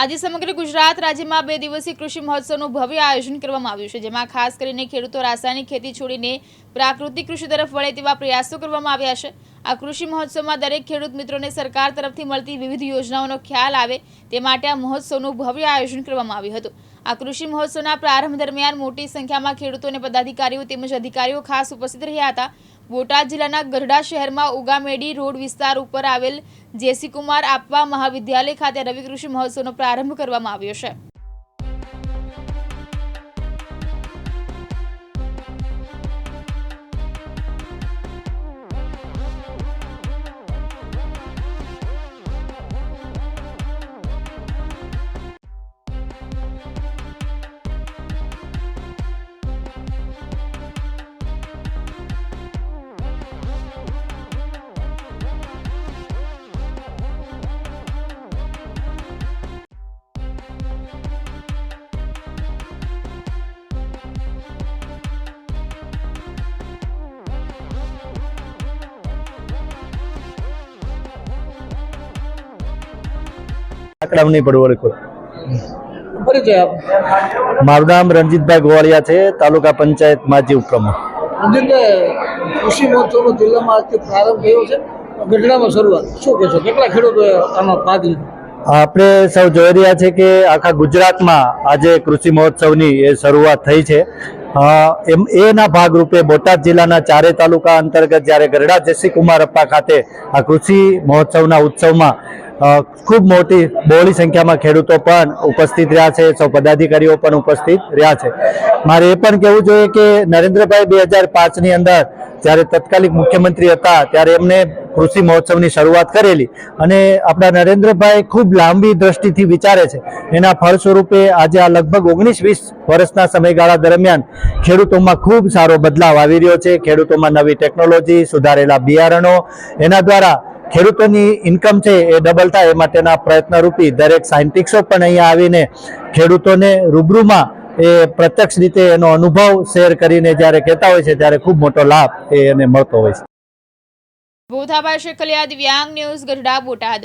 આજે સમગ્ર ગુજરાત રાજ્યમાં બે દિવસીય કૃષિ મહોત્સવનું ભવ્ય આયોજન કરવામાં આવ્યું છે, જેમાં ખાસ કરીને ખેડૂતો રાસાયણિક ખેતી છોડીને પ્રાકૃતિક કૃષિ તરફ વળે તેવા પ્રયાસો કરવામાં આવ્યા છે. આ કૃષિ મહોત્સવમાં દરેક ખેડૂત મિત્રોને સરકાર તરફથી મળતી વિવિધ યોજનાઓનો ખ્યાલ આવે તે માટે આ મહોત્સવનું ભવ્ય આયોજન કરવામાં આવ્યું હતું. આ કૃષિ મહોત્સવના પ્રારંભ દરમિયાન મોટી સંખ્યામાં ખેડૂતો અને પદાધિકારીઓ તેમજ અધિકારીઓ ખાસ ઉપસ્થિત રહ્યા હતા. બોટાદ જિલ્લાના ગઢડા શહેરમાં ઉગામેડી રોડ વિસ્તાર ઉપર આવેલ જેસી કુમાર આપવા મહાવિદ્યાલય ખાતે રવિકૃષિ મહોત્સવનો પ્રારંભ કરવામાં આવ્યો છે. આંકડા નહીં પડવો ઓળખો મારું નામ રણજીતભાઈ ગોવાળિયા છે તાલુકા પંચાયત માજી ઉપપ્રમુખ. કૃષિ મહોત્સવનો જિલ્લામાં આજથી પ્રારંભ થયો છે. ગઢડામાં શરૂઆત. શું કહેશો કેટલા ખેડૂતોએ આનો ભાગ લીધો? આપણે સૌ જોઈ રહ્યા છે કે આખા ગુજરાતમાં આજે કૃષિ મહોત્સવની એ શરૂઆત થઈ છે. એમ, એના ભાગરૂપે બોટાદ જિલ્લાના ચારે તાલુકા અંતર્ગત જ્યારે ગરડા જયશ્રી કુમાર અપ્પા ખાતે આ કૃષિ મહોત્સવના ઉત્સવમાં ખૂબ મોટી, બહોળી સંખ્યામાં ખેડૂતો પણ ઉપસ્થિત રહ્યા છે, સૌ પદાધિકારીઓ પણ ઉપસ્થિત રહ્યા છે. મારે એ પણ કહેવું જોઈએ કે નરેન્દ્રભાઈ બે હજાર પાંચની અંદર જ્યારે તત્કાલિક મુખ્યમંત્રી હતા, ત્યારે એમને કૃષિ મહોત્સવની શરૂઆત કરેલી અને આપણા નરેન્દ્રભાઈ ખૂબ લાંબી દ્રષ્ટિથી વિચારે છે. એના ફળ સ્વરૂપે આજે આ લગભગ ઓગણીસ વીસ વર્ષના સમયગાળા દરમિયાન ખેડૂતોમાં ખૂબ સારો બદલાવ આવી રહ્યો છે. ખેડૂતોમાં નવી ટેકનોલોજી, સુધારેલા બિયારણો, એના દ્વારા ખેડૂતોની ઇન્કમ છે એ ડબલ થાય એ માટેના પ્રયત્નરૂપી દરેક સાયન્ટિસ્ટો પણ અહીંયા આવીને ખેડૂતોને રૂબરૂમાં એ પ્રત્યક્ષ રીતે એનો અનુભવ શેર કરીને જ્યારે કહેતા હોય છે, ત્યારે ખૂબ મોટો લાભ એ એને મળતો હોય છે. ભૂથાભાઈ શેખલિયા દિવ્યાંગ ન્યૂઝ ગઢડા બોટાદ.